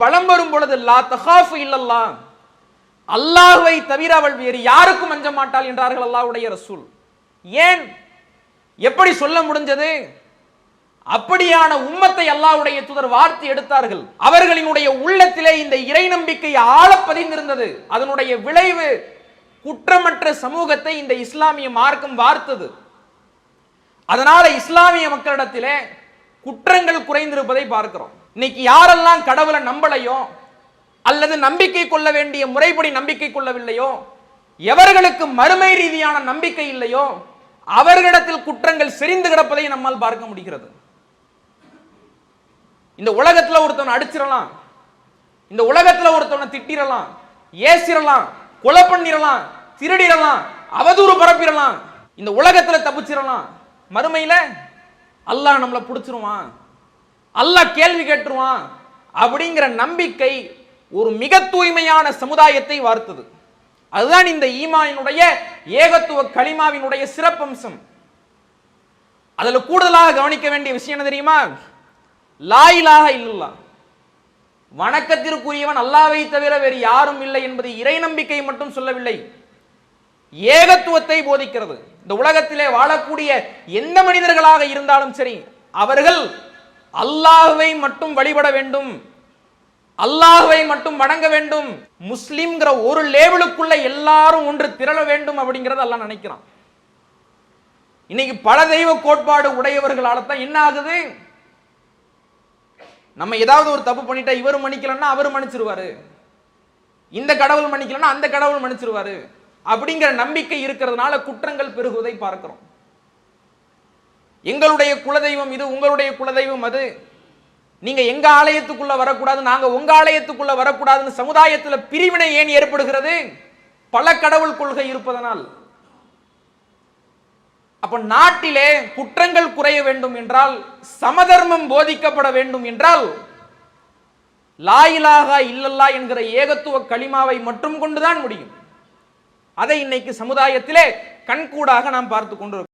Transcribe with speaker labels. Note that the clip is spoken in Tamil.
Speaker 1: பழம் வரும் பொழுது லா தஹாஃபு இல்லல்லா அல்லாஹுவை தவிர அவள் வேறு யாருக்கும் அஞ்ச மாட்டாள் என்றார்கள் அல்லாஹுடைய ரசூல். ஏன்? எப்படி சொல்ல முடிஞ்சது? அப்படியான உம்மத்தை அல்லாவுடைய தூதர் வார்த்து எடுத்தார்கள். அவர்களினுடைய உள்ளத்திலே இந்த இறை நம்பிக்கை ஆழ பதிந்திருந்தது. அதனுடைய விளைவு குற்றமற்ற சமூகத்தை இந்த இஸ்லாமிய மார்க்கம் வார்த்தது. அதனால இஸ்லாமிய மக்களிடத்திலே குற்றங்கள் குறைந்திருப்பதை பார்க்கிறோம். இன்னைக்கு யாரெல்லாம் கடவுளை நம்பலையோ அல்லது நம்பிக்கை கொள்ள வேண்டிய முறைப்படி நம்பிக்கை கொள்ளவில்லையோ எவர்களுக்கு மறுமை ரீதியான நம்பிக்கை இல்லையோ அவர்களிடத்தில் குற்றங்கள் செறிந்து கிடப்பதை நம்மால் பார்க்க முடிகிறது. இந்த உலகத்துல ஒருத்தவனை அடிச்சிடலாம். இந்த உலகத்துல ஒருத்தவனை திட்டிரலாம் ஏசிரலாம் கொலை பண்ணிடலாம். திருடிரலாம் அவதூறு பரப்பிடலாம். இந்த உலகத்துல தப்பிச்சிடலாம். மறுமையில அல்லாஹ் நம்மளை பிடிச்சிருவான். அல்லாஹ் கேள்வி கேட்டுருவான். அப்படிங்கிற நம்பிக்கை ஒரு மிக தூய்மையான சமுதாயத்தை வார்த்தது. அதுதான் இந்த ஈமாவினுடைய ஏகத்துவ களிமாவினுடைய சிறப்பம்சம். அதில் கூடுதலாக கவனிக்க வேண்டிய விஷயம் என்ன தெரியுமா? லாயிலாக இல்லல்லா வணக்கத்திற்குரியவன் அல்லாவை தவிர வேறு யாரும் இல்லை என்பது இறை நம்பிக்கை மட்டும் சொல்லவில்லை. ஏகத்துவத்தை போதிக்கிறது. இந்த உலகத்திலே வாழக்கூடிய எந்த மனிதர்களாக இருந்தாலும் சரி அவர்கள் அல்லாஹுவை மட்டும் வழிபட வேண்டும் அல்லாஹுவை மட்டும் வணங்க வேண்டும் முஸ்லிம்ங்கிற ஒரு லேபிளுக்குள்ள எல்லாரும் ஒன்று திரள வேண்டும் அப்படிங்கிறத எல்லாம் நினைக்கிறான். இன்னைக்கு பல தெய்வ கோட்பாடு உடையவர்களால தான் என்ன ஆகுது? நம்ம ஏதாவது ஒரு தப்பு பண்ணிட்டா இவர் மன்னிக்கலன்னா அவர் மன்னிச்சிருவாரு. இந்த கடவுள் மன்னிக்கலன்னா அந்த கடவுள் மன்னிச்சிருவாரு. அப்படிங்கிற நம்பிக்கை இருக்கிறதுனால குற்றங்கள் பெருகுவதை பார்க்கிறோம். எங்களுடைய குலதெய்வம் இது உங்களுடைய குலதெய்வம் அது. நீங்க எங்க ஆலயத்துக்குள்ள வரக்கூடாது நாங்க உங்க ஆலயத்துக்குள்ள வரக்கூடாதுன்னு சமுதாயத்துல பிரிவினை ஏன் ஏற்படுகிறது? பல கடவுள் கொள்கை இருப்பதனால். அப்ப நாட்டிலே குற்றங்கள் குறைய வேண்டும் என்றால் சமதர்மம் போதிக்கப்பட வேண்டும் என்றால் லாயிலாகா இல்லல்லா என்கிற ஏகத்துவ களிமாவை மட்டும் கொண்டுதான் முடியும். அதை இன்னைக்கு சமுதாயத்திலே கண்கூடாக நாம் பார்த்து கொண்டிருக்கிறோம்.